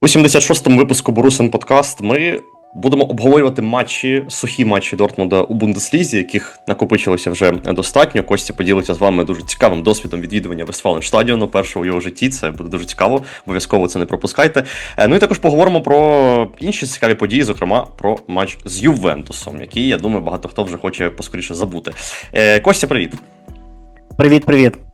У 76-му випуску Борусин Подкаст ми будемо обговорювати матчі, сухі матчі Дортмунда у Бундеслізі, яких накопичилося вже достатньо. Костя поділиться з вами дуже цікавим досвідом відвідування Вестфаленштадіону першого у його житті. Це буде дуже цікаво. Обов'язково це не пропускайте. Е, Ну і також поговоримо про інші цікаві події, зокрема про матч з Ювентусом, який, я думаю, багато хто вже хоче поскоріше забути. Е, Костя, привіт. Привіт, привіт.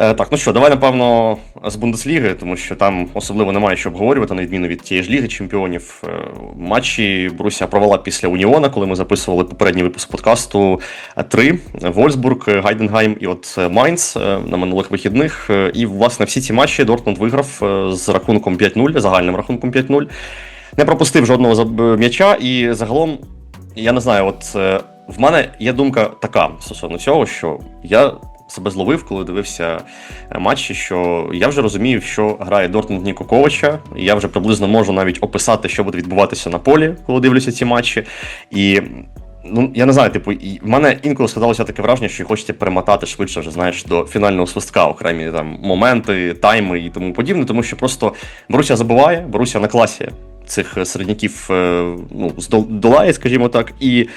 Е, Так, ну що, давай, напевно, з Бундесліги, тому що там особливо немає що обговорювати, на відміну від тієї ж Ліги Чемпіонів. Е, Матчі Борусія провела після Уніона, коли ми записували попередній випуск подкасту е, три: Вольсбург, Гайденгайм і от Майнц на минулих вихідних. І, власне, всі ці матчі Дортмунд виграв з рахунком 5-0, загальним рахунком 5-0. Не пропустив жодного м'яча, і загалом, я не знаю, от в мене є думка така стосовно цього, що я себе зловив, коли дивився е, матчі, що я вже розумію, що грає Дортмунд Ніко Ковача, і я вже приблизно можу навіть описати, що буде відбуватися на полі, коли дивлюся ці матчі. І ну я не знаю, типу, в мене інколи складалося таке враження, що хочеться перемотати швидше, вже знаєш, до фінального свистка, окремі там моменти, тайми і тому подібне, тому що просто Боруся забуває, Боруся на класі цих середняків е, ну, здол- долає, скажімо так, і.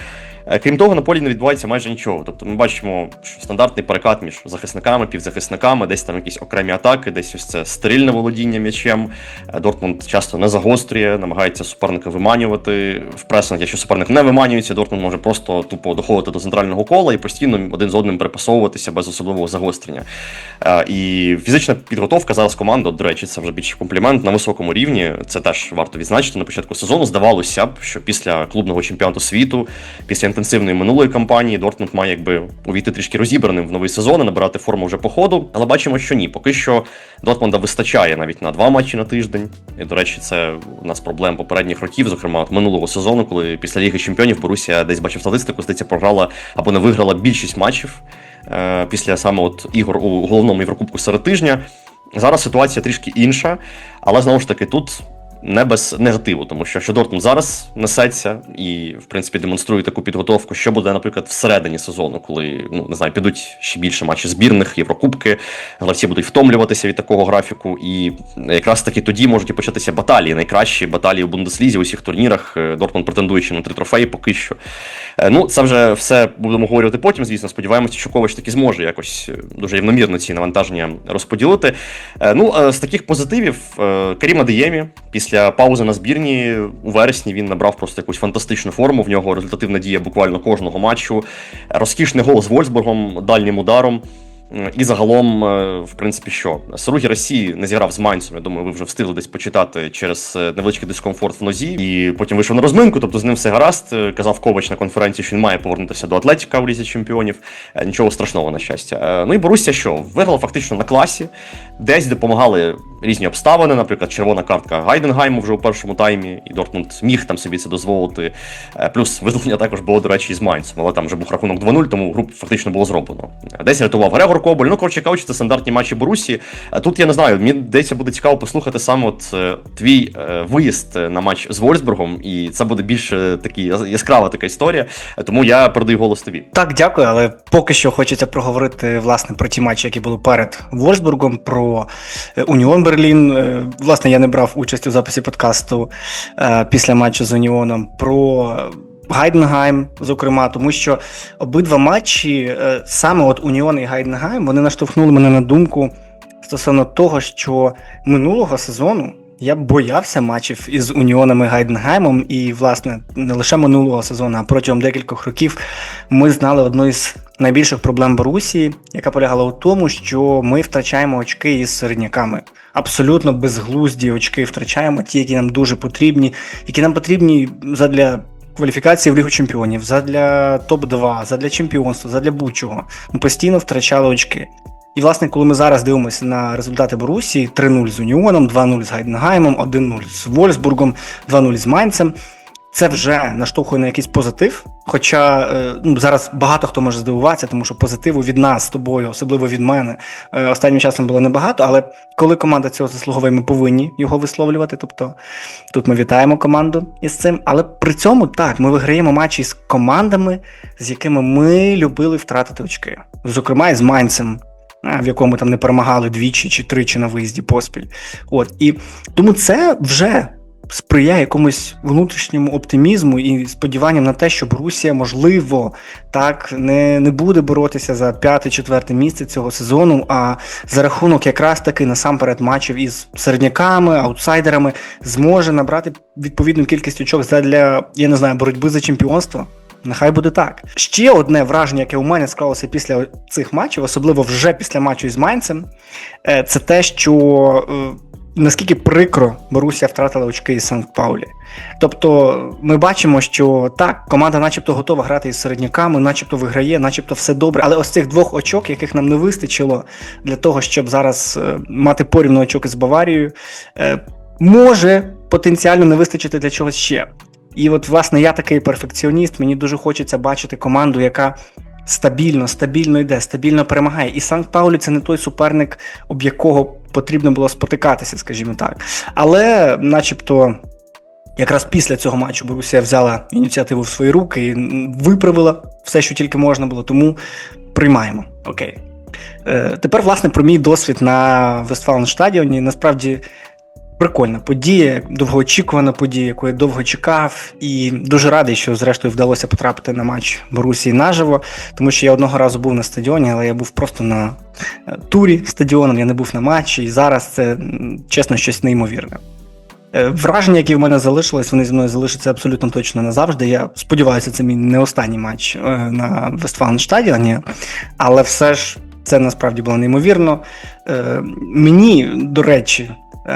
Е, Крім того, на полі не відбувається майже нічого. Тобто ми бачимо, стандартний перекат між захисниками, півзахисниками, десь там якісь окремі атаки, десь ось це стерильне володіння м'ячем. Е, Дортмунд часто не загострює, намагається суперника виманювати в пресинг. Якщо суперник не виманюється, Дортмунд може просто тупо доходити до центрального кола і постійно один з одним перепасовуватися без особливого загострення. Е, І фізична підготовка зараз команди, до речі, це вже більше комплімент на високому рівні. Це теж варто відзначити на початку сезону. Здавалося б, що після клубного чемпіонату світу, після інтенсивної минулої кампанії, Дортмунд має якби увійти трішки розібраним в новий сезон, і набирати форму вже по ходу. Але бачимо, що ні. Поки що Дортмунда вистачає навіть на два матчі на тиждень. І, до речі, це у нас проблем попередніх років, зокрема от минулого сезону, коли після Ліги Чемпіонів Борусія десь бачив статистику, здається, програла або не виграла більшість матчів е, після саме от ігор у головному Єврокубку серед тижня. Зараз ситуація трішки інша, але знову ж таки тут не без негативу, тому що що Дортмунд зараз несеться і, в принципі, демонструє таку підготовку, що буде, наприклад, всередині сезону, коли ну не знаю, підуть ще більше матчі збірних, Єврокубки, гравці будуть втомлюватися від такого графіку, і якраз таки тоді можуть і початися баталії, найкращі баталії у Бундеслізі у всіх турнірах. Е, Дортмунд претендуючи на три трофеї поки що. Е, Ну, це вже все будемо говорити потім. Звісно, сподіваємося, що Ковач таки зможе якось е, дуже рівномірно ці навантаження розподілити. Ну, з таких позитивів е, Карім Адеємі після паузи на збірні у вересні він набрав просто якусь фантастичну форму. В нього результативна дія буквально кожного матчу. Розкішний гол з Вольсбургом, дальнім ударом. І загалом, е, в принципі, що Саругі Росії не зіграв з Майнцем. Я думаю, ви вже встигли десь почитати через е, невеличкий дискомфорт в нозі. І потім вийшов на розминку, тобто з ним все гаразд. Е, Казав Ковач на конференції, що він має повернутися до Атлетіка в лізі чемпіонів. Нічого страшного, на щастя. Ну і Боруся що? Виграла фактично на класі. Десь допомагали різні обставини, наприклад, червона картка Гайденгайму вже у першому таймі, і Дортмунд міг там собі це дозволити. Плюс визволення також було, до речі, з Майнцем, але там вже був рахунок 2-0, тому груп фактично було зроблено. Десь рятував Грегор Коболь. Ну, коротше кажучи, це стандартні матчі Борусі. Е, Тут я не знаю, мені десь буде цікаво послухати саме от е, твій е, виїзд на матч з Вольсбургом, і це буде більш такий яскрава така історія. Тому я передаю голос тобі. Так, дякую, але поки що хочеться проговорити власне про ті матчі, які були перед Вольсбургом, про Уніон Берлін. Власне, я не брав участь у записі подкасту після матчу з Уніоном. Про Гайденгайм, зокрема, тому що обидва матчі, е, саме от Уніон і Гайденгайм, вони наштовхнули мене на думку стосовно того, що минулого сезону. Я боявся матчів із Уніоном і Гайденгаймом, і, власне, не лише минулого сезону, а протягом декількох років ми знали одну із найбільших проблем Борусії, яка полягала у тому, що ми втрачаємо очки із середняками. Абсолютно безглузді очки втрачаємо, ті, які нам дуже потрібні, які нам потрібні задля кваліфікації в Лігу Чемпіонів, задля топ-2, задля чемпіонства, задля будь-чого. Ми постійно втрачали очки. І, власне, коли ми зараз дивимося на результати Борусії 3-0 з Уніоном, 2-0 з Гайденгаймом, 1-0 з Вольсбургом, 2-0 з Майнцем, це вже наштовхує на якийсь позитив. Хоча е, ну, зараз багато хто може здивуватися, тому що позитиву від нас з тобою, особливо від мене, е, останнім часом було небагато. Але коли команда цього заслуговує, ми повинні його висловлювати. Тобто тут ми вітаємо команду із цим. Але при цьому так, ми виграємо матчі з командами, з якими ми любили втратити очки. Зокрема, і з Майнцем. в якому там не перемагали двічі чи тричі на виїзді поспіль. От і тому це вже сприяє якомусь внутрішньому оптимізму і сподіванням на те, що Борусія, можливо, так не, не буде боротися за п'яте-четверте місце цього сезону, а за рахунок якраз таки насамперед матчів із середняками, аутсайдерами зможе набрати відповідну кількість очок для, я не знаю, боротьби за чемпіонство. Нехай буде так. Ще одне враження, яке у мене склалося після цих матчів, особливо вже після матчу із Майнцем, е, це те, що е, наскільки прикро Борусія втратила очки із Санкт Паулі. Тобто, ми бачимо, що так, команда, начебто, готова грати із середняками, начебто виграє, начебто все добре. Але ось цих двох очок, яких нам не вистачило для того, щоб зараз е, мати порівну очок із Баварією, е, може потенціально не вистачити для чогось ще. І от, власне, я такий перфекціоніст. Мені дуже хочеться бачити команду, яка стабільно, стабільно йде, стабільно перемагає. І Санкт Паулі це не той суперник, об якого потрібно було спотикатися, скажімо так. Але, начебто. Якраз після цього матчу Борусія взяла ініціативу в свої руки і виправила все, що тільки можна було, тому приймаємо. Окей. Е, Тепер, власне, про мій досвід на Вестфаленштадіоні. Насправді прикольна подія, довгоочікувана подія, яку я довго чекав, і дуже радий, що зрештою вдалося потрапити на матч Борусії наживо, тому що я одного разу був на стадіоні, але я був просто на е, турі стадіоном, я не був на матчі, і зараз це чесно щось неймовірне. Е, Враження, які в мене залишились, вони зі мною залишаться абсолютно точно назавжди. Я сподіваюся, це мій не останній матч е, на Вестфаленштадіоні, але все ж це насправді було неймовірно. Е, Мені, до речі,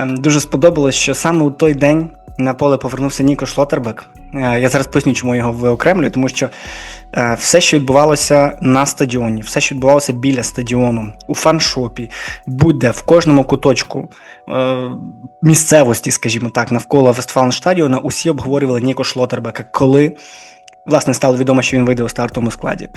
дуже сподобалось, що саме у той день на поле повернувся Ніко Шлотербек. Е, Я зараз поясню, чому його виокремлюю, тому що е, все, що відбувалося на стадіоні, все, що відбувалося біля стадіону, у фаншопі, будь-де в кожному куточку е, місцевості, скажімо так, навколо Вестфаленштадіона, усі обговорювали Ніко Шлотербека, коли. Власне, стало відомо, що він вийде у стартовому складі.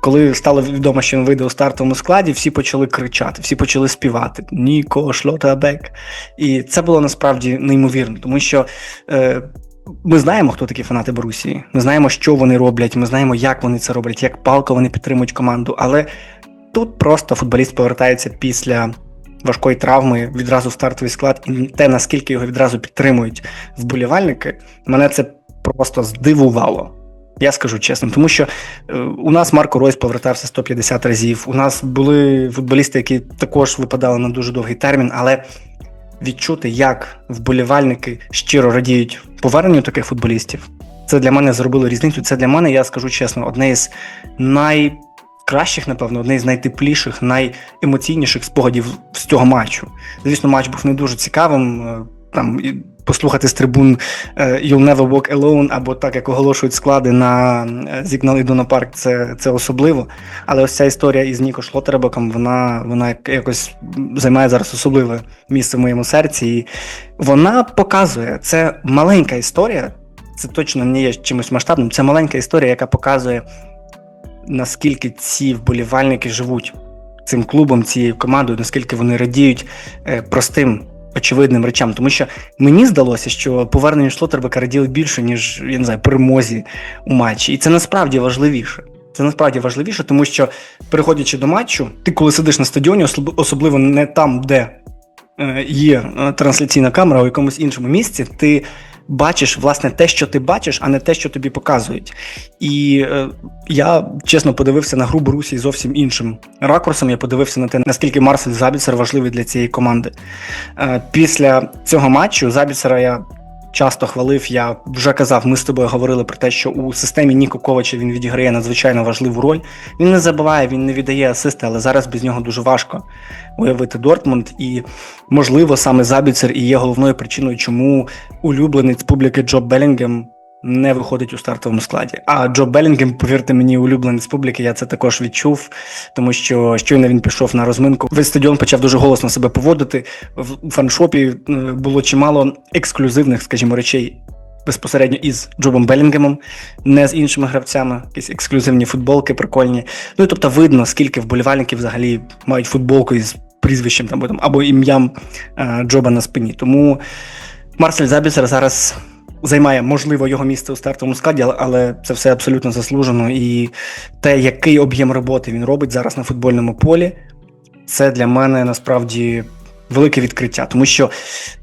Коли стало відомо, що він вийде у стартовому складі, всі почали кричати, всі почали співати Ніко Шлотербек. І це було насправді неймовірно, тому що е, ми знаємо, хто такі фанати Борусії. Ми знаємо, що вони роблять, ми знаємо, як вони це роблять, як палко вони підтримують команду. Але тут просто футболіст повертається після важкої травми відразу стартовий склад, і те, наскільки його відразу підтримують вболівальники, мене це просто здивувало. Я скажу чесно, тому що е, у нас Марко Ройс повертався 150 разів. У нас були футболісти, які також випадали на дуже довгий термін, але відчути, як вболівальники щиро радіють поверненню таких футболістів, це для мене зробило різницю. Це для мене, я скажу чесно, одне із найкращих, напевно, одне із найтепліших, найемоційніших спогадів з цього матчу. Звісно, матч був не дуже цікавим. е, Там послухати з трибун е, You'll Never Walk Alone, або так, як оголошують склади на е, Signal Iduna Park, це, це особливо. Але ось ця історія із Ніко Шлотербеком, вона, вона якось займає зараз особливе місце в моєму серці. І вона показує, це маленька історія, це точно не є чимось масштабним. Це маленька історія, яка показує, наскільки ці вболівальники живуть цим клубом, цією командою, наскільки вони радіють е, простим. Очевидним речам, тому що мені здалося, що повернення Шлотербека раділи більше, ніж я не знаю, перемозі у матчі. І це насправді важливіше. Це насправді важливіше, тому що, переходячи до матчу, ти коли сидиш на стадіоні, особливо не там, де е, є е, трансляційна камера, у якомусь іншому місці, ти бачиш власне те, що ти бачиш, а не те, що тобі показують. І е, я чесно подивився на гру Борусії зовсім іншим ракурсом. Я подивився на те, наскільки Марсель Забіцер важливий для цієї команди. Е, після цього матчу Забіцера я часто хвалив. Я вже казав, ми з тобою говорили про те, що у системі Ніко Ковача він відіграє надзвичайно важливу роль. Він не забиває, він не віддає асисти, але зараз без нього дуже важко уявити Дортмунд. І можливо саме Забіцер і є головною причиною, чому улюбленець публіки Джо Белінгем не виходить у стартовому складі. А Джо Белінгем, повірте мені, улюбленець публіки, я це також відчув, тому що щойно він пішов на розминку. Весь стадіон почав дуже голосно себе поводити. В фаншопі е, було чимало ексклюзивних, скажімо, речей. Безпосередньо із Джобом Белінгемом, не з іншими гравцями, якісь ексклюзивні футболки, прикольні. Ну і тобто видно, скільки вболівальників взагалі мають футболку із прізвищем там, або ім'ям е, Джоба на спині. Тому Марсель Забіцер зараз займає, можливо, його місце у стартовому складі, але- це все абсолютно заслужено. І те, який об'єм роботи він робить зараз на футбольному полі, це для мене насправді велике відкриття, тому що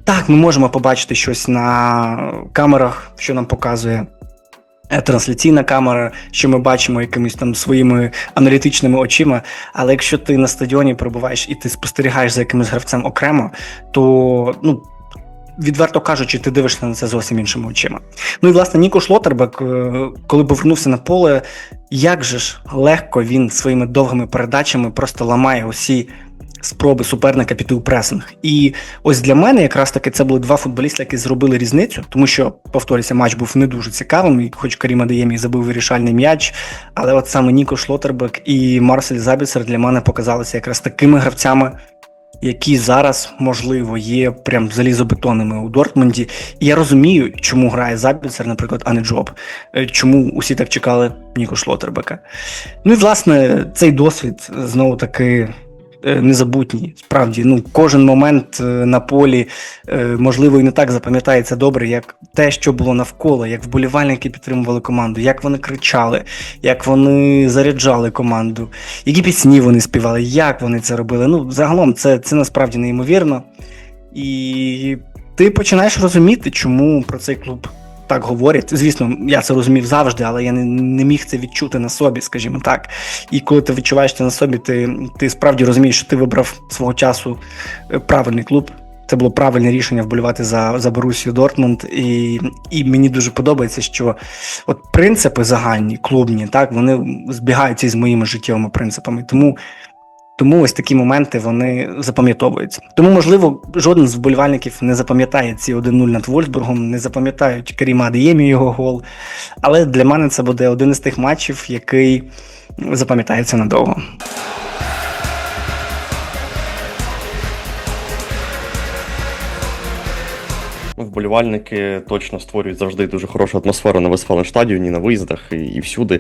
так, ми можемо побачити щось на камерах, що нам показує. е, Трансляційна камера, що ми бачимо якимись там своїми аналітичними очима. Але якщо ти на стадіоні перебуваєш і ти спостерігаєш за якимось гравцем окремо, то ну відверто кажучи, ти дивишся на це зовсім іншими очима. Ну і власне Ніко Шлотербек, е, коли повернувся на поле, як же ж легко він своїми довгими передачами просто ламає усі спроби суперника піти у пресинг. І ось для мене якраз таки це були два футболісти, які зробили різницю, тому що, повторюся, матч був не дуже цікавим, і хоч Карім Адеємі забив вирішальний м'яч, але от саме Ніко Шлотербек і Марсель Забіцер для мене показалися якраз такими гравцями, які зараз, можливо, є прям залізобетонними у Дортмунді. І я розумію, чому грає Забіцер, наприклад, а не Джоб. Е, Чому усі так чекали Ніко Шлотербека. Ну і власне цей досвід знову таки. Е, Незабутній, справді, ну кожен момент е, на полі е, можливо і не так запам'ятається добре, як те, що було навколо, як вболівальники підтримували команду, як вони кричали, як вони заряджали команду, які пісні вони співали, як вони це робили. Ну, загалом, це, це насправді неймовірно. І ти починаєш розуміти, чому про цей клуб так говорять. Звісно, я це розумів завжди, але я не, не міг це відчути на собі, скажімо так. І коли ти відчуваєш це на собі, ти, ти справді розумієш, що ти вибрав свого часу е, правильний клуб. Це було правильне рішення вболівати за, за Борусію Дортмунд. І, і мені дуже подобається, що от принципи загальні, клубні, так, вони збігаються із моїми життєвими принципами. Тому, тому ось такі моменти вони запам'ятовуються. Тому, можливо, жоден з вболівальників не запам'ятає ці 1-0 над Вольсбургом, не запам'ятають Каріма Адеємі його гол. Але для мене це буде один із тих матчів, який запам'ятається надовго. Вболівальники точно створюють завжди дуже хорошу атмосферу на Вестфаленштадіоні, на виїздах і, і всюди.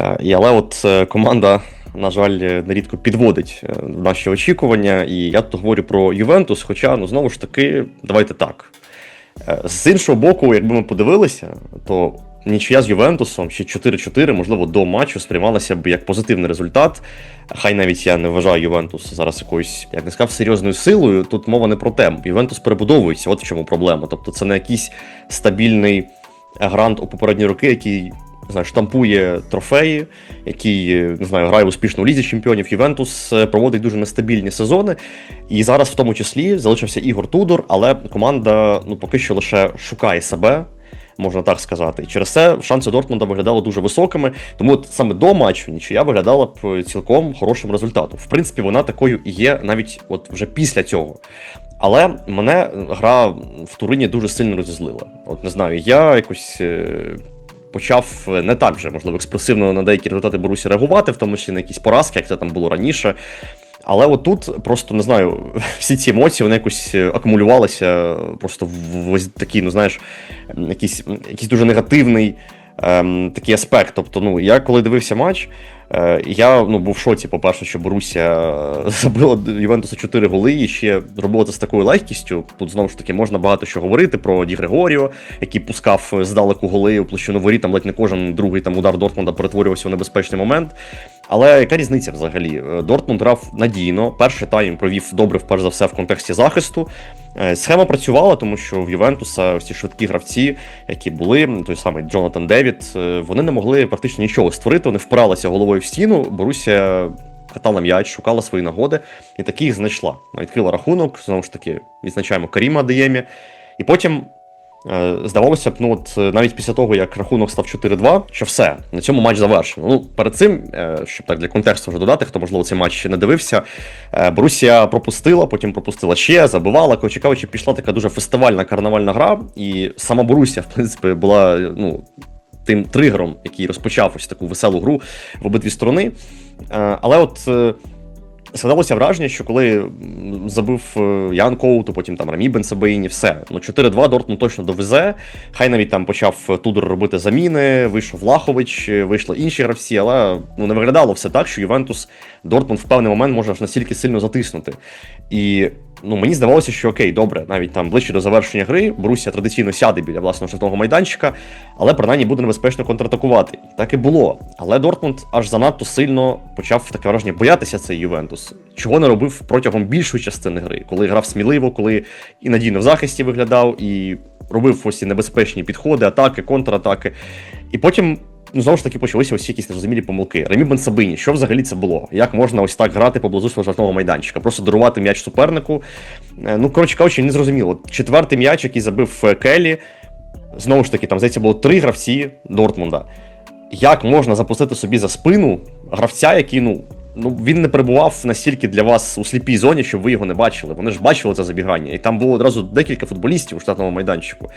Е, І, але от е, команда, на жаль, е, нерідко підводить е, наші очікування. І я тут говорю про Ювентус, хоча, ну знову ж таки, давайте так. Е, З іншого боку, якби ми подивилися, то нічия з Ювентусом ще 4-4, можливо, до матчу сприймалася б як позитивний результат. Хай навіть я не вважаю Ювентус зараз якоюсь, як не сказав, серйозною силою. Тут мова не про те. Ювентус перебудовується, от в чому проблема. Тобто це не якийсь стабільний грант у попередні роки, який не знаю, штампує трофеї, який е, не знаю, грає успішно у лізі чемпіонів. Ювентус е, проводить дуже нестабільні сезони. І зараз, в тому числі, залишився Ігор Тудор, але команда ну поки що лише шукає себе. Можна так сказати, і через це шанси Дортмунда виглядали дуже високими. Тому от саме до матчу нічия виглядала б е, цілком хорошим результатом. В принципі, вона такою і є навіть от вже після цього. Але мене гра в Турині дуже сильно розізлила. От не знаю, я якось. Е, Почав е, не так вже, можливо, експресивно на деякі результати Борусі реагувати, в тому числі на якісь поразки, як це там було раніше. Але отут просто не знаю, всі ці емоції вони якось е, акумулювалися просто в ось такий, ну знаєш, якийсь, якийсь дуже негативний ем, такий аспект. Тобто, ну я коли дивився матч, е, я ну, був в шоці, по-перше, що Борусія е, забила Ювентусу 4 голи і ще робила з такою легкістю. Тут знову ж таки можна багато що говорити про Ді Григоріо, який пускав здалеку голи у площину воріт, там ледь не кожен другий там удар Дортмунда перетворювався у небезпечний момент. Але яка різниця взагалі? Е, Дортмунд грав надійно. Перший тайм провів добре, перш за все, в контексті захисту. Е, Схема працювала, тому що в Ювентуса всі швидкі гравці, які були, той самий Джонатан Девід, е, вони не могли практично нічого створити. Вони впиралися головою в стіну. Борусія катала м'яч, шукала свої нагоди, і таки їх знайшла. Відкрила рахунок, знову ж таки, відзначаємо Каріма Адеємі. І потім Е, Здавалося б, ну от е, навіть після того, як рахунок став 4-2, що все, на цьому матч завершено. Ну, перед цим, е, щоб так для контексту вже додати, хто можливо цей матч ще не дивився, Борусія пропустила, потім пропустила ще, забивала. Коротше кажучи, пішла така дуже фестивальна карнавальна гра, і сама Борусія, в принципі, була ну, тим тригером, який розпочав ось таку веселу гру в обидві сторони. Е, Але от. е, Складалося враження, що коли забив е, Ян Коуту, потім там Рамі Бенсабеїні, все. Ну 4-2 Дортмунд точно довезе. Хай навіть там почав Тудор робити заміни, вийшов Влахович, е, вийшли інші гравці, але ну не виглядало все так, що Ювентус Дортмунд в певний момент може аж настільки сильно затиснути. І ну мені здавалося, що окей, добре, навіть там ближче до завершення гри Борусія традиційно сяде біля власного штрафного майданчика, але принаймні буде небезпечно контратакувати. Так і було. Але Дортмунд аж занадто сильно почав таке враження боятися цей Ювентус. Чого не робив протягом більшої частини гри, коли грав сміливо, коли і надійно в захисті виглядав, і робив ось ці небезпечні підходи, атаки, контратаки. І потім. Ну, знову ж таки, почалися ось якісь незрозумілі помилки. Ремі Бенсабині, що взагалі це було? Як можна ось так грати поблизу свого штрафного майданчика? Просто дарувати м'яч супернику. Е, Ну, коротше кажучи, незрозуміло. Четвертий м'яч, який забив е, Келлі, знову ж таки, там здається, було три гравці Дортмунда. Як можна запустити собі за спину гравця, який, ну, ну він не перебував настільки для вас у сліпій зоні, щоб ви його не бачили. Вони ж бачили це забігання. І там було одразу декілька футболістів у штатному майданчику.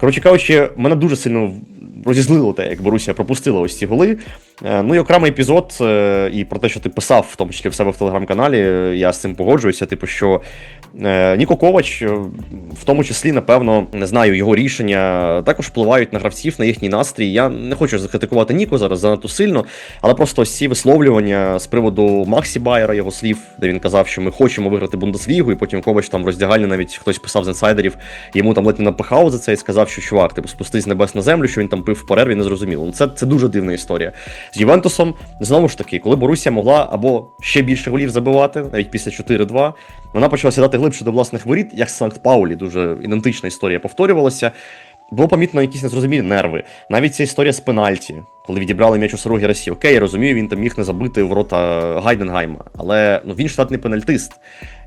Коротше кажучи, мене дуже сильно розізлило те, як Борусія пропустила ось ці голи. Е, Ну і окремий епізод, е, і про те, що ти писав, в тому числі в себе в телеграм-каналі, е, я з цим погоджуюся. Типу, що Ніко Ковач, е, в тому числі, напевно, не знаю, його рішення також впливають на гравців, на їхній настрій. Я не хочу закритикувати Ніко зараз занадто сильно, але просто ці висловлювання з приводу Максі Байера, його слів, де він казав, що ми хочемо виграти Бундеслігу, і потім Ковач там роздягальні, навіть хтось писав з інсайдерів, йому там ледь не напихав за це і сказав, що чувак, типу, спустись з небес на землю, що він там пив в перерві, не зрозуміло. Ну, Це, це дуже дивна історія. З Ювентусом, знову ж таки, коли Борусія могла або ще більше голів забивати, навіть після 4-2, вона почала сідати глибше до власних воріт, як Санкт Паулі, дуже ідентична історія повторювалася. Було помітно якісь незрозумілі нерви. Навіть ця історія з пенальті, коли відібрали м'яч у Сорогі Росії. Окей, я розумію, він там міг не забити ворота Гайденгайма, але ну він штатний пенальтист.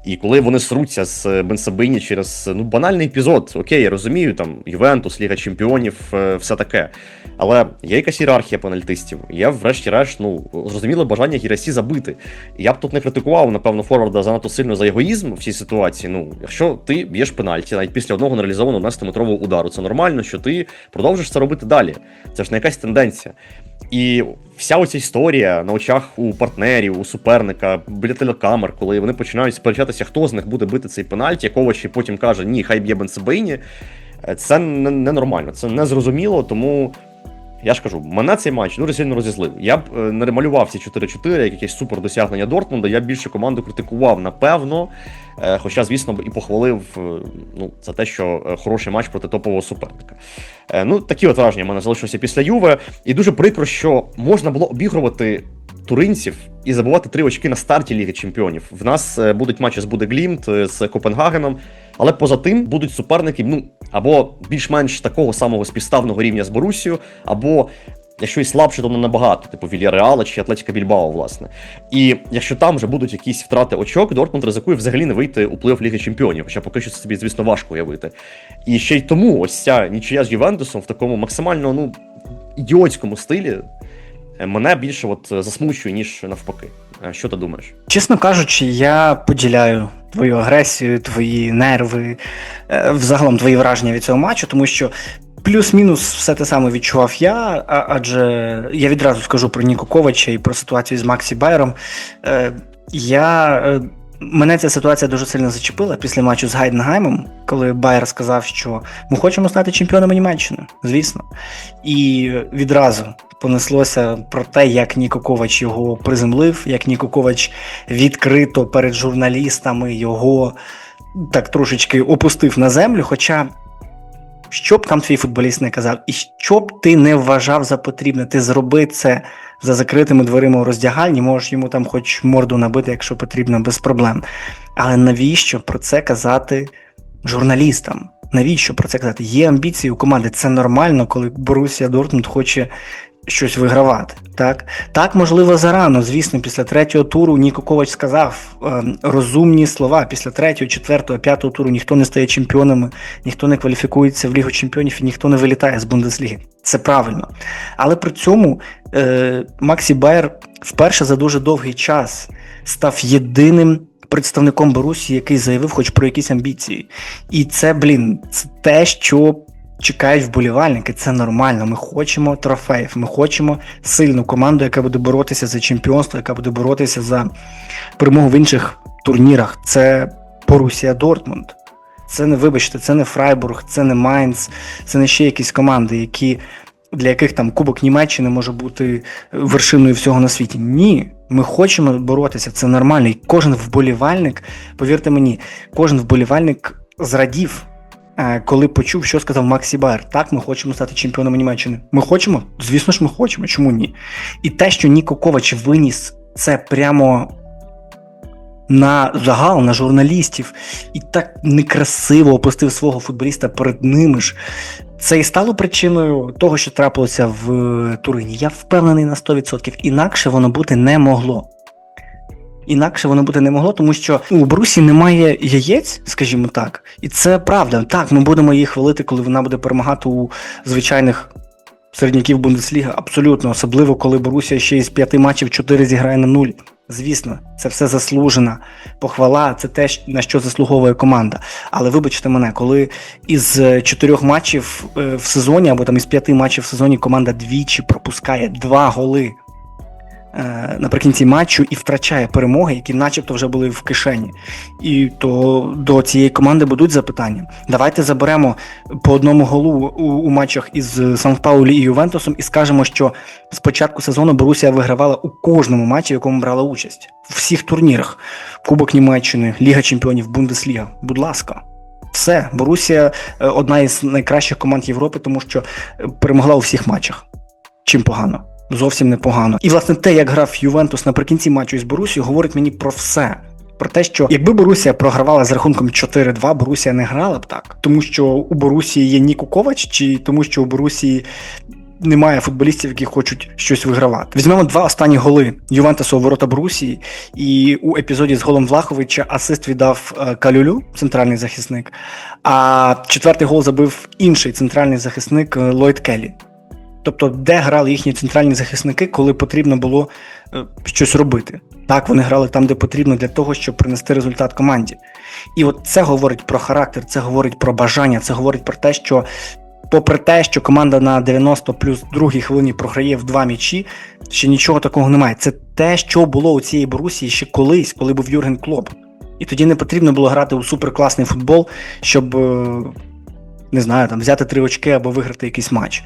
І коли вони сруться з Бенсабині через ну банальний епізод, окей, я розумію, там Ювентус, Ліга Чемпіонів, е, все таке. Але є якась ієрархія пенальтистів. Є, врешті-решт, ну зрозуміле бажання Гірасі забити. Я б тут не критикував, напевно, Форварда занадто сильно за егоїзм в цій ситуації. Ну, якщо ти б'єш пенальті, навіть після одного нереалізованого 11-метрового удару, це нормально, що ти продовжиш це робити далі. Це ж не якась тенденція. І вся оця історія на очах у партнерів, у суперника, біля телекамер, коли вони починають сперечатися, хто з них буде бити цей пенальті, якого ще потім каже, ні, хай б'є Бенсебейні. Е, Це не- ненормально, це незрозуміло, тому. Я ж кажу, мене цей матч дуже сильно розізлив. Я б е, не малював ці 4-4 як якесь супер досягнення Дортмунда. Я більше команду критикував, напевно. Е, Хоча, звісно, і похвалив е, ну, за те, що хороший матч проти топового суперника. Ну, такі от враження в мене залишилися після Юве. І дуже прикро, що можна було обігрувати туринців і забувати три очки на старті Ліги Чемпіонів. В нас будуть матчі з Будеглімт, е, з Копенгагеном, але поза тим будуть суперники, ну, або більш-менш такого самого співставного рівня з Борусією, або. Якщо і слабше, то не набагато, типу Вільяреала чи Атлетіка Більбао, власне. І якщо там вже будуть якісь втрати очок, Дортмунд ризикує взагалі не вийти у плей-офф Ліги Чемпіонів, хоча поки що це собі, звісно, важко уявити. І ще й тому ось ця нічия з Ювентусом в такому максимально ну, ідіотському стилі е, мене більше от е, засмучує, ніж навпаки. Е, Що ти думаєш? Чесно кажучи, я поділяю твою агресію, твої нерви, е, взагалом твої враження від цього матчу, тому що плюс-мінус все те саме відчував я, адже я відразу скажу про Ніко Ковача і про ситуацію з Максі Байером. Е, Я, мене ця ситуація дуже сильно зачепила після матчу з Гайденгаймом, коли Байер сказав, що ми хочемо стати чемпіонами Німеччини, звісно. І відразу понеслося про те, як Ніко Ковач його приземлив, як Ніко Ковач відкрито перед журналістами його так трошечки опустив на землю. Хоча, що б там твій футболіст не казав, і що б ти не вважав за потрібне, ти зроби це за закритими дверима у роздягальні, можеш йому там хоч морду набити, якщо потрібно, без проблем. Але навіщо про це казати журналістам? Навіщо про це казати? Є амбіції у команди. Це нормально, коли Борусія Дортмунд хоче щось вигравати. Так, так можливо, зарано. Звісно, після третього туру Ніко Ковач сказав е, розумні слова. Після третього, четвертого, п'ятого туру ніхто не стає чемпіонами, ніхто не кваліфікується в Лігу чемпіонів і ніхто не вилітає з Бундесліги. Це правильно. Але при цьому е, Максі Байер вперше за дуже довгий час став єдиним представником Борусі, який заявив хоч про якісь амбіції. І це, блін, це те, що чекають вболівальники. Це нормально. Ми хочемо трофеїв. Ми хочемо сильну команду, яка буде боротися за чемпіонство, яка буде боротися за перемогу в інших турнірах. Це Борусія Дортмунд. Це не вибачте, це не Фрайбург, це не Майнц, це не ще якісь команди, які. Для яких там Кубок Німеччини може бути вершиною всього на світі. Ні, ми хочемо боротися, це нормально. І кожен вболівальник, повірте мені, кожен вболівальник зрадів, коли почув, що сказав Максі Байер. Так, ми хочемо стати чемпіонами Німеччини. Ми хочемо? Звісно ж, ми хочемо. Чому ні? І те, що Ніко Ковач виніс це прямо на загал, на журналістів, і так некрасиво опустив свого футболіста перед ними ж. Це і стало причиною того, що трапилося в е, Турині. Я впевнений на 100%. Інакше воно бути не могло. Інакше воно бути не могло, тому що у Брусі немає яєць, скажімо так, і це правда. Так, ми будемо її хвалити, коли вона буде перемагати у звичайних середняків Бундесліги. Абсолютно, особливо коли Борусія ще із п'яти матчів чотири зіграє на нуль. Звісно, це все заслужена похвала, це те, на що заслуговує команда. Але вибачте мене, коли із е, чотирьох матчів е, в сезоні, або там із п'яти матчів в сезоні команда двічі пропускає два голи наприкінці матчу і втрачає перемоги, які начебто вже були в кишені. І то до цієї команди будуть запитання. Давайте заберемо по одному голу у, у матчах із Сан-Паулі і Ювентусом і скажемо, що з початку сезону Борусія вигравала у кожному матчі, в якому брала участь. В всіх турнірах. Кубок Німеччини, Ліга Чемпіонів, Бундесліга. Будь ласка. Все, Борусія е, одна із найкращих команд Європи, тому що е, перемогла у всіх матчах. Чим погано? Зовсім непогано. І власне те, як грав Ювентус наприкінці матчу із Борусією, говорить мені про все. Про те, що якби Борусія програвала з рахунком 4-2, Борусія не грала б так, тому що у Борусії є Ніку Ковач, чи тому, що у Борусії немає футболістів, які хочуть щось вигравати. Візьмемо два останні голи Ювентусу у ворота Борусії, і у епізоді з голом Влаховича асист віддав е, Калюлю, центральний захисник. А четвертий гол забив інший центральний захисник е, Ллойд Келлі. Тобто, де грали їхні центральні захисники, коли потрібно було е, щось робити. Так, вони грали там, де потрібно, для того, щоб принести результат команді. І от це говорить про характер, це говорить про бажання, це говорить про те, що, попри те, що команда на 90 плюс другій хвилині програє в два м'ячі, ще нічого такого немає. Це те, що було у цієї Борусії ще колись, коли був Юрген Клоп. І тоді не потрібно було грати у суперкласний футбол, щоб е, не знаю, там взяти три очки або виграти якийсь матч.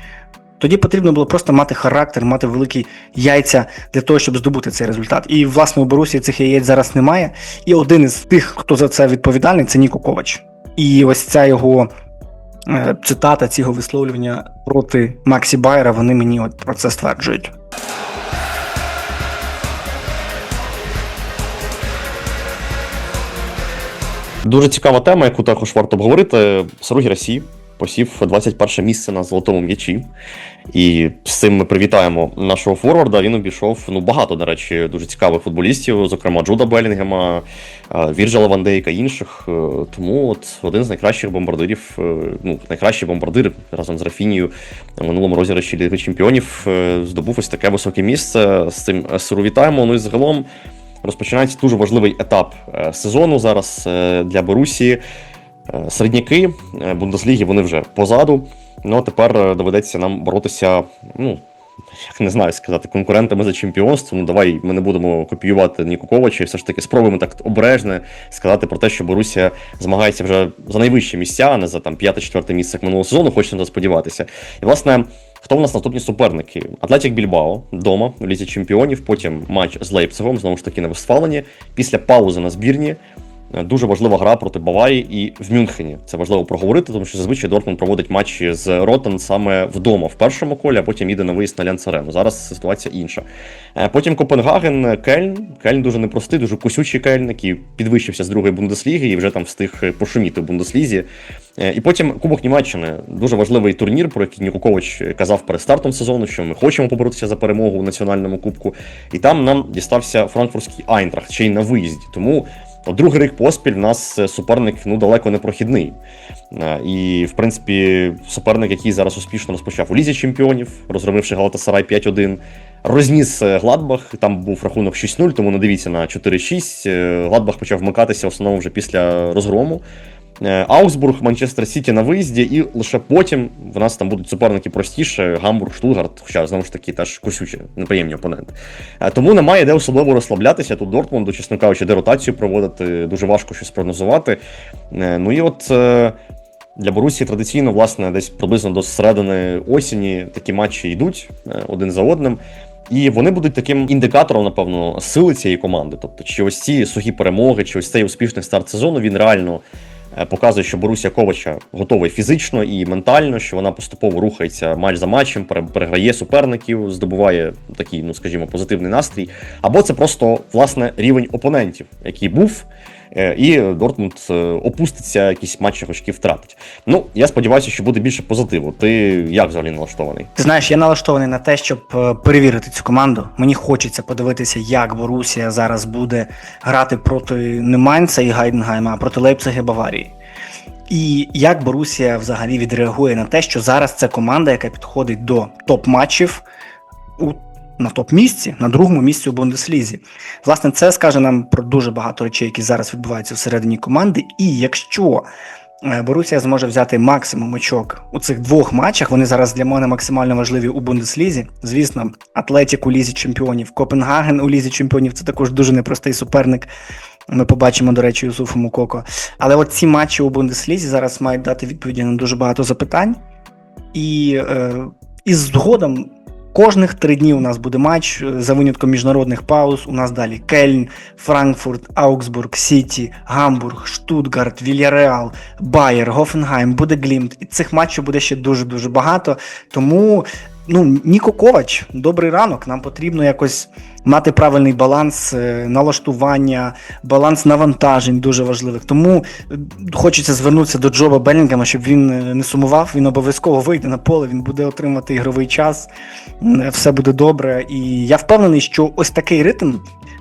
Тоді потрібно було просто мати характер, мати великі яйця для того, щоб здобути цей результат. І власне у Борусі цих яєць зараз немає. І один із тих, хто за це відповідальний, це Ніко Ковач. І ось ця його е, цитата, ці його висловлювання проти Максі Байера, вони мені от про це стверджують. Дуже цікава тема, яку також варто обговорити. Саругі Росії посів 21 місце на золотому м'ячі. І з цим ми привітаємо нашого форварда. Він обійшов ну багато, до речі, дуже цікавих футболістів, зокрема Джуда Белінгема, е, Вірджала Вандейка інших. Е, Тому от один з найкращих бомбардирів, е, ну найкращий бомбардир разом з Рафінією в минулому розіграші Ліги Чемпіонів здобув ось таке високе місце. З цим вітаємо. Ну і загалом розпочинається дуже важливий етап сезону зараз для Борусії. Е, Середняки е, Бундесліги вони вже позаду. Ну а тепер е, доведеться нам боротися. Ну як не знаю сказати, конкурентами за чемпіонство. Ну давай ми не будемо копіювати Ніку Ковача, і все ж таки спробуємо так обережно сказати про те, що Борусія змагається вже за найвищі місця, а не за там п'яте-четверте місце як минулого сезону. На це сподіватися. І власне. Хто в нас наступні суперники? Атлетік Більбао вдома в лізі чемпіонів. Потім матч з Лейпцигом, знову ж таки на Вестфалені. Після паузи на збірні. Е, Дуже важлива гра проти Баварії і в Мюнхені. Це важливо проговорити, тому що зазвичай Дортмунд проводить матчі з Ротен саме вдома в першому колі, а потім їде на виїзд на Лян-Царену. Зараз ситуація інша. Е, Потім Копенгаген, Кельн. Кельн дуже непростий, дуже кусючий Кельн, який підвищився з другої Бундесліги і вже там встиг пошуміти в Бундеслізі. Е, І потім Кубок Німеччини дуже важливий турнір, про який Нікукович казав перед стартом сезону, що ми хочемо поборотися за перемогу у національному кубку. І там нам дістався франкфуртський Айнтрахт, ще й на виїзді. Тому Другий рік поспіль в нас е, суперник ну далеко не прохідний. Е, І, в принципі, суперник, який зараз успішно розпочав у лізі чемпіонів, розробивши Галатасарай 5-1, розніс е, Гладбах. Там був рахунок 6-0, тому не дивіться на 4-6. Е, Гладбах почав вмикатися в основному вже після розгрому. Е, Аугсбург, Манчестер Сіті на виїзді, і лише потім в нас там будуть суперники простіше, Гамбург, Штутгарт, хоча знову ж таки теж кусючі, неприємні опоненти. Е, Тому немає де особливо розслаблятися. Тут Дортмунду, чесно кажучи, де ротацію проводити, дуже важко щось прогнозувати. Е, Ну і от. Для Борусії традиційно, власне, десь приблизно до середини осені такі матчі йдуть один за одним. І вони будуть таким індикатором, напевно, сили цієї команди. Тобто, чи ось ці сухі перемоги, чи ось цей успішний старт сезону він реально показує, що Боруся Ковача готова фізично і ментально, що вона поступово рухається матч за матчем, переграє суперників, здобуває такий, ну скажімо, позитивний настрій. Або це просто власне рівень опонентів, який був. Е, І Дортмунд е, опуститься, якісь матчі очки втратить. Ну, я сподіваюся, що буде більше позитиву. Ти як взагалі налаштований? Ти знаєш, я налаштований на те, щоб е, перевірити цю команду. Мені хочеться подивитися, як Борусія зараз буде грати проти не Майнца і Гайденгайма, а проти Лейпцига і Баварії. І як Борусія взагалі відреагує на те, що зараз це команда, яка підходить до топ-матчів у, на топ-місці, на другому місці у Бундеслізі. Власне, це скаже нам про дуже багато речей, які зараз відбуваються всередині команди. І якщо е, Борусія зможе взяти максимум очок у цих двох матчах. Вони зараз для мене максимально важливі у Бундеслізі. Звісно, Атлетік у лізі чемпіонів, Копенгаген у лізі чемпіонів це також дуже непростий суперник. Ми побачимо, до речі, Юсуфу Мукоко. Але от ці матчі у Бундеслізі зараз мають дати відповіді на дуже багато запитань. І, е, і згодом кожних три дні у нас буде матч е, за винятком міжнародних пауз. У нас далі Кельн, Франкфурт, Аугсбург, Сіті, Гамбург, Штутгарт, Вільяреал, Байер, Гофенгайм, буде Глімт. І цих матчів буде ще дуже дуже багато. Тому. Ну, Ніко Ковач, добрий ранок. Нам потрібно якось мати правильний баланс е, налаштування, баланс навантажень дуже важливих. Тому е, хочеться звернутися до Джоба Белінгема, щоб він е, не сумував. Він обов'язково вийде на поле, він буде отримати ігровий час, все буде добре. І я впевнений, що ось такий ритм.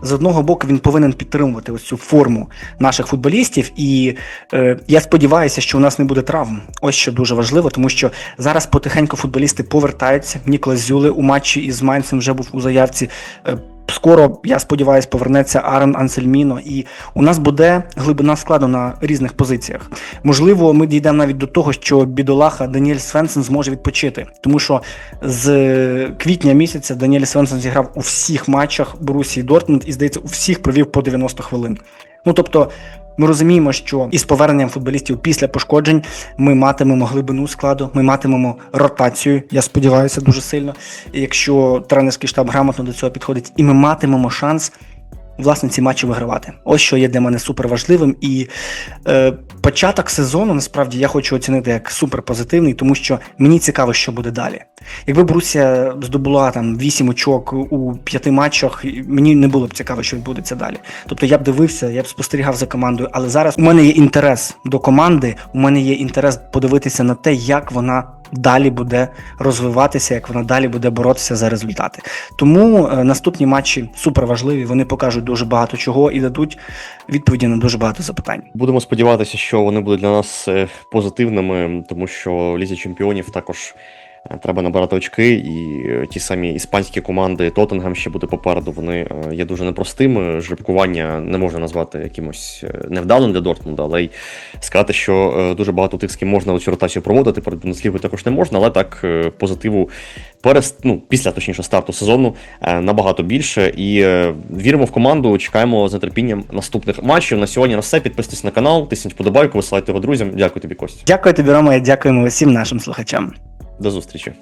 З одного боку він повинен підтримувати ось цю форму наших футболістів, і е, я сподіваюся, що у нас не буде травм. Ось що дуже важливо, тому що зараз потихеньку футболісти повертаються. Ніколас Зюле у матчі із Майнцем вже був у заявці. Е, Скоро, я сподіваюся, повернеться Арен Ансельміно, і у нас буде глибина складу на різних позиціях. Можливо, ми дійдемо навіть до того, що бідолаха Даніель Свенсен зможе відпочити, тому що з квітня місяця Даніель Свенсен зіграв у всіх матчах Борусії Дортмунд і здається, у всіх провів по 90 хвилин. Ну тобто. Ми розуміємо, що із поверненням футболістів після пошкоджень ми матимемо глибину складу, ми матимемо ротацію. Я сподіваюся, дуже сильно. Якщо тренерський штаб грамотно до цього підходить, і ми матимемо шанс власне ці матчі вигравати. Ось що є для мене супер важливим. І е, початок сезону насправді я хочу оцінити як супер позитивний, тому що мені цікаво, що буде далі. Якби Борусія здобула там 8 очок у п'яти матчах, мені не було б цікаво, що відбудеться далі. Тобто я б дивився, я б спостерігав за командою, але зараз у мене є інтерес до команди, у мене є інтерес подивитися на те, як вона далі буде розвиватися, як вона далі буде боротися за результати. Тому е, наступні матчі супер важливі. Вони покажуть дуже багато чого і дадуть відповіді на дуже багато запитань. Будемо сподіватися, що вони будуть для нас е, позитивними, тому що лізі чемпіонів також треба набирати очки, і е, ті самі іспанські команди Тоттенгем ще буде попереду. Вони е, є дуже непростими. Жеребкування не можна назвати якимось е, невдалим для Дортмунда, але й сказати, що е, дуже багато тих, з ким можна цю ротацію проводити перед Бундеслігою також не можна, але так е, позитиву перес, ну, після точніше старту сезону е, набагато більше. І е, віримо в команду. Чекаємо з нетерпінням наступних матчів. На сьогодні на все. Підписуйтесь на канал, тисніть вподобайку, висилайте його друзям. Дякую тобі, Костя. Дякую тобі, Рома, дякуємо усім нашим слухачам. До зустрічі.